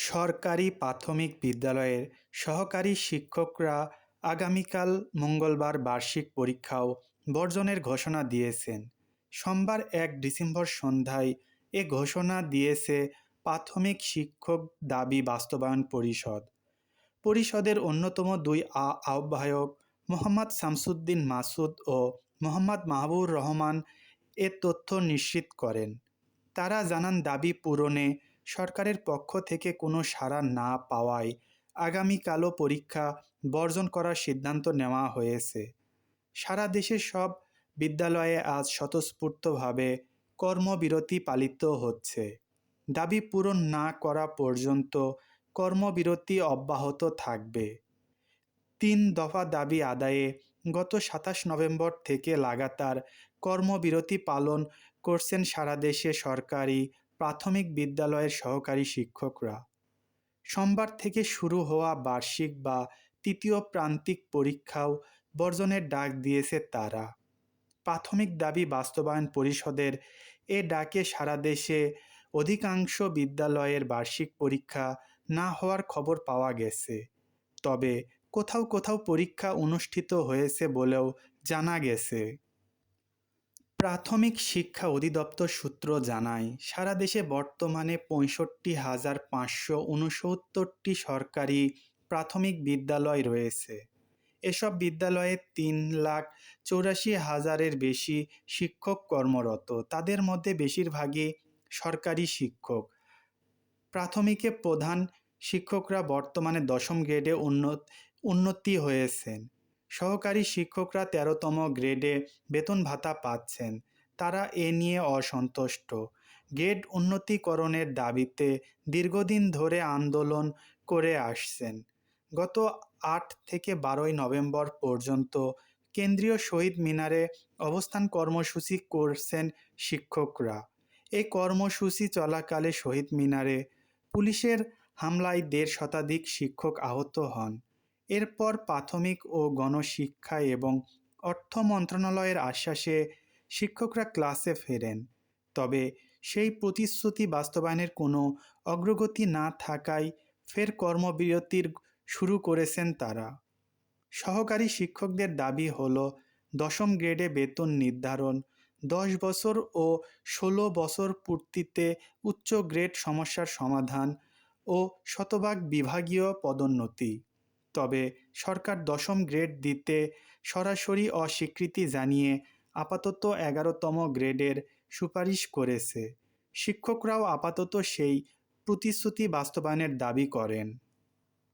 সরকারি প্রাথমিক বিদ্যালয়ের সহকারী শিক্ষকরা আগামীকাল মঙ্গলবার বার্ষিক পরীক্ষাও বর্জনের ঘোষণা দিয়েছেন। সোমবার এক ডিসেম্বর সন্ধ্যায় এ ঘোষণা দিয়েছে প্রাথমিক শিক্ষক দাবি বাস্তবায়ন পরিষদ। পরিষদের অন্যতম দুই আহ্বায়ক মোহাম্মদ শামসুদ্দিন মাসুদ ও মোহাম্মদ মাহবুর রহমান এ তথ্য নিশ্চিত করেন। তারা জানান, দাবি পূরণে সরকারের পক্ষ থেকে কোনো সাড়া না পাওয়ায় আগামীকালও পরীক্ষা বর্জন করার সিদ্ধান্ত নেওয়া হয়েছে। সারা দেশের সব বিদ্যালয়ে আজ স্বতঃস্ফূর্তভাবে কর্মবিরতি পালিত হচ্ছে। দাবি পূরণ না করা পর্যন্ত কর্মবিরতি অব্যাহত থাকবে। তিন দফা দাবি আদায়ে গত সাতাশ নভেম্বর থেকে লাগাতার কর্মবিরতি পালন করছেন সারা দেশে সরকারি প্রাথমিক বিদ্যালয়ের সহকারী শিক্ষকরা। সোমবার থেকে শুরু হওয়া বার্ষিক বা তৃতীয় প্রান্তিক পরীক্ষাও বর্জনের ডাক দিয়েছে তারা। প্রাথমিক দাবি বাস্তবায়ন পরিষদের এ ডাকে সারা দেশে অধিকাংশ বিদ্যালয়ের বার্ষিক পরীক্ষা না হওয়ার খবর পাওয়া গেছে। তবে কোথাও কোথাও পরীক্ষা অনুষ্ঠিত হয়েছে বলেও জানা গেছে। প্রাথমিক শিক্ষা অধিদপ্তর সূত্র জানায়, সারা দেশে বর্তমানে পঁয়ষট্টি হাজার পাঁচশো উনসত্তরটি সরকারি প্রাথমিক বিদ্যালয় রয়েছে। এসব বিদ্যালয়ে তিন লাখ চৌরাশি হাজারের বেশি শিক্ষক কর্মরত। তাদের মধ্যে বেশিরভাগই সরকারি শিক্ষক। প্রাথমিকে প্রধান শিক্ষকরা বর্তমানে দশম গ্রেডে উন্নত, উন্নতি হয়েছেন। সহকারী শিক্ষকরা তেরোতম গ্রেডে বেতন ভাতা পাচ্ছেন। তারা এ নিয়ে অসন্তুষ্ট। গ্রেড উন্নতিকরণের দাবিতে দীর্ঘদিন ধরে আন্দোলন করে আসছেন। গত আট থেকে বারোই নভেম্বর পর্যন্ত কেন্দ্রীয় শহীদ মিনারে অবস্থান কর্মসূচি করছেন শিক্ষকরা। এই কর্মসূচি চলাকালে শহীদ মিনারে পুলিশের হামলায় দেড় শতাধিক শিক্ষক আহত হন। এরপর প্রাথমিক ও গণশিক্ষা এবং অর্থ মন্ত্রণালয়ের আশ্বাসে শিক্ষকরা ক্লাসে ফেরেন। তবে সেই প্রতিশ্রুতি বাস্তবায়নের কোনো অগ্রগতি না থাকায় ফের কর্মবিরতির শুরু করেছেন তারা। সহকারী শিক্ষকদের দাবি হল, দশম গ্রেডে বেতন নির্ধারণ, দশ বছর ও ষোলো বছর পূর্তিতে উচ্চ গ্রেড সমস্যার সমাধান ও শতভাগ বিভাগীয় পদোন্নতি। তবে সরকার দশম গ্রেড দিতে সরাসরি অস্বীকৃতি জানিয়ে আপাতত এগারোতম গ্রেডের সুপারিশ করেছে। শিক্ষকরাও আপাতত সেই প্রতিশ্রুতি বাস্তবায়নের দাবি করেন।